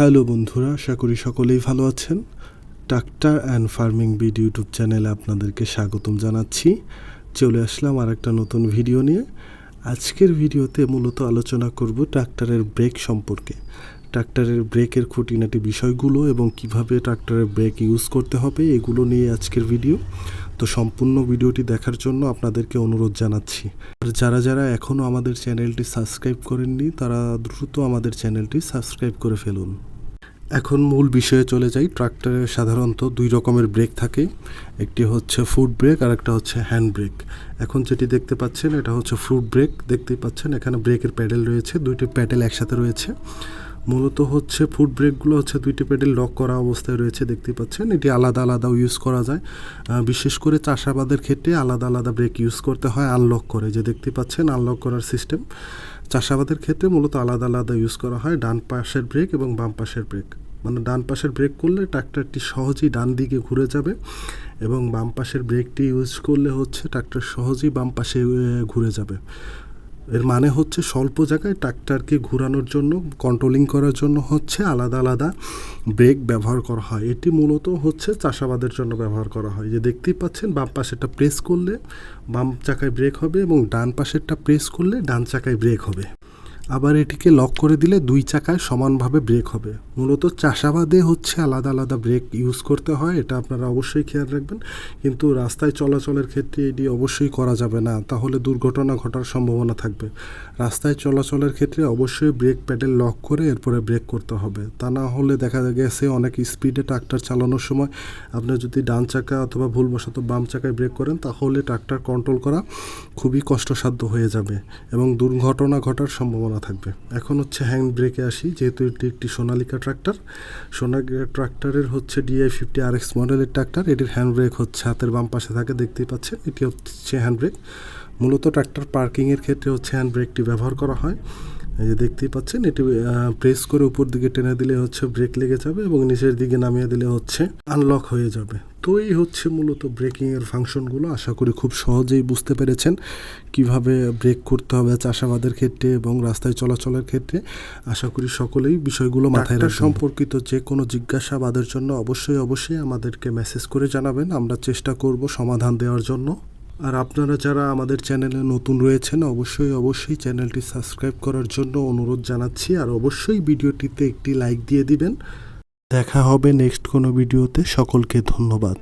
Hello বন্ধুরা, আশা করি সকলেই ভালো আছেন। Tractor and farming BD YouTube চ্যানেলে আপনাদেরকে স্বাগতম জানাচ্ছি। চলে আসলাম আর একটা নতুন ভিডিও নিয়ে। আজকের ভিডিওতে মূলত আলোচনা করব ট্রাক্টরের ব্রেক সম্পর্কে। ট্রাক্টরের ব্রেকের খুঁটিনাটি বিষয়গুলো এবং কীভাবে ট্রাক্টরের ব্রেক ইউজ করতে হবে, এগুলো নিয়ে আজকের ভিডিও। তো সম্পূর্ণ ভিডিওটি দেখার জন্য আপনাদেরকে অনুরোধ জানাচ্ছি। আর যারা যারা এখনও আমাদের চ্যানেলটি সাবস্ক্রাইব করেননি, তারা দ্রুত আমাদের চ্যানেলটি সাবস্ক্রাইব করে ফেলুন। এখন মূল বিষয়ে চলে যাই। ট্রাক্টরে সাধারণত দুই রকমের ব্রেক থাকে। একটি হচ্ছে ফুট ব্রেক আর একটা হচ্ছে হ্যান্ড ব্রেক। এখন যেটি দেখতে পাচ্ছেন, এটা হচ্ছে ফ্রুট ব্রেক। দেখতেই পাচ্ছেন, এখানে ব্রেকের প্যাডেল রয়েছে, দুইটি প্যাডেল একসাথে রয়েছে। মূলত হচ্ছে ফুট ব্রেকগুলো হচ্ছে দুইটি প্যাডেল লক করা অবস্থায় রয়েছে দেখতে পাচ্ছেন। এটি আলাদা আলাদাও ইউজ করা যায়। বিশেষ করে চাষাবাদের ক্ষেত্রে আলাদা আলাদা ব্রেক ইউজ করতে হয়, আনলক করে। যে দেখতে পাচ্ছেন, আনলক করার সিস্টেম। চাষাবাদের ক্ষেত্রে মূলত আলাদা আলাদা ইউজ করা হয়, ডান পাশের ব্রেক এবং বাম পাশের ব্রেক। মানে ডান পাশের ব্রেক করলে ট্রাক্টরটি সহজেই ডান দিকে ঘুরে যাবে এবং বাম পাশের ব্রেকটি ইউজ করলে হচ্ছে ট্রাক্টর সহজেই বাম পাশে ঘুরে যাবে। এর মানে হচ্ছে স্বল্প জায়গায় ট্রাক্টরকে ঘুরানোর জন্য কন্ট্রোলিং করার জন্য হচ্ছে আলাদা আলাদা ব্রেক ব্যবহার করা হয়। এটি মূলত হচ্ছে চাষাবাদের জন্য ব্যবহার করা হয়। যে দেখতেই পাচ্ছেন, বাম পাশেরটা প্রেস করলে বাম চাকায় ব্রেক হবে এবং ডান পাশেরটা প্রেস করলে ডান চাকায় ব্রেক হবে। আবার এটিকে লক করে দিলে দুই চাকায় সমানভাবে ব্রেক হবে। মূলত চাষাবাদে হচ্ছে আলাদা আলাদা ব্রেক ইউজ করতে হয়, এটা আপনারা অবশ্যই খেয়াল রাখবেন। কিন্তু রাস্তায় চলাচলের ক্ষেত্রে এটি অবশ্যই করা যাবে না, তাহলে দুর্ঘটনা ঘটার সম্ভাবনা থাকবে। রাস্তায় চলাচলের ক্ষেত্রে অবশ্যই ব্রেক প্যাডেল লক করে এরপরে ব্রেক করতে হবে। তা না হলে দেখা গেছে অনেক স্পিডে ট্রাক্টর চালানোর সময় আপনি যদি ডান চাকা অথবা ভুলবশত বাম চাকায় ব্রেক করেন, তাহলে ট্রাক্টর কন্ট্রোল করা খুবই কষ্টসাধ্য হয়ে যাবে এবং দুর্ঘটনা ঘটার সম্ভাবনা থাকবে। এখন হচ্ছে হ্যান্ড ব্রেকে আসি, যেহেতু এটি একটি সোনালিকা ট্রাক্টর সোনালিকা ট্রাক্টরের হচ্ছে ডিআই ফিফটি আর এক্স মডেলের ট্রাক্টর এটির হ্যান্ড ব্রেক হচ্ছে হাতের বাম পাশে থাকে, দেখতেই পাচ্ছেন। এটি হচ্ছে হ্যান্ড ব্রেক মূলত ট্রাক্টর পার্কিংয়ের ক্ষেত্রে হচ্ছে হ্যান্ড ব্রেকটি ব্যবহার করা হয়। এই যে দেখতেই পাচ্ছেন এটি প্রেস করে উপর দিকে টেনে দিলে হচ্ছে ব্রেক লেগে যাবে এবং নিচের দিকে নামিয়ে দিলে হচ্ছে আনলক হয়ে যাবে। তো এই হচ্ছে মূলত ব্রেকিংয়ের ফাংশনগুলো আশা করি খুব সহজেই বুঝতে পেরেছেন কীভাবে ব্রেক করতে হবে চাষাবাদের ক্ষেত্রে এবং রাস্তায় চলাচলের ক্ষেত্রে। আশা করি সকলেই বিষয়গুলো মাথায় রাখা সম্পর্কিত যে কোনো জিজ্ঞাসাবাদের জন্য অবশ্যই অবশ্যই আমাদেরকে মেসেজ করে জানাবেন। আমরা চেষ্টা করব সমাধান দেওয়ার জন্য। আর আপনারা যারা আমাদের চ্যানেলে নতুন রয়েছেন, অবশ্যই অবশ্যই চ্যানেলটি সাবস্ক্রাইব করার জন্য অনুরোধ জানাচ্ছি। আর অবশ্যই ভিডিওটিতে একটি লাইক দিয়ে দিবেন। দেখা হবে নেক্সট কোনো ভিডিওতে। সকলকে ধন্যবাদ।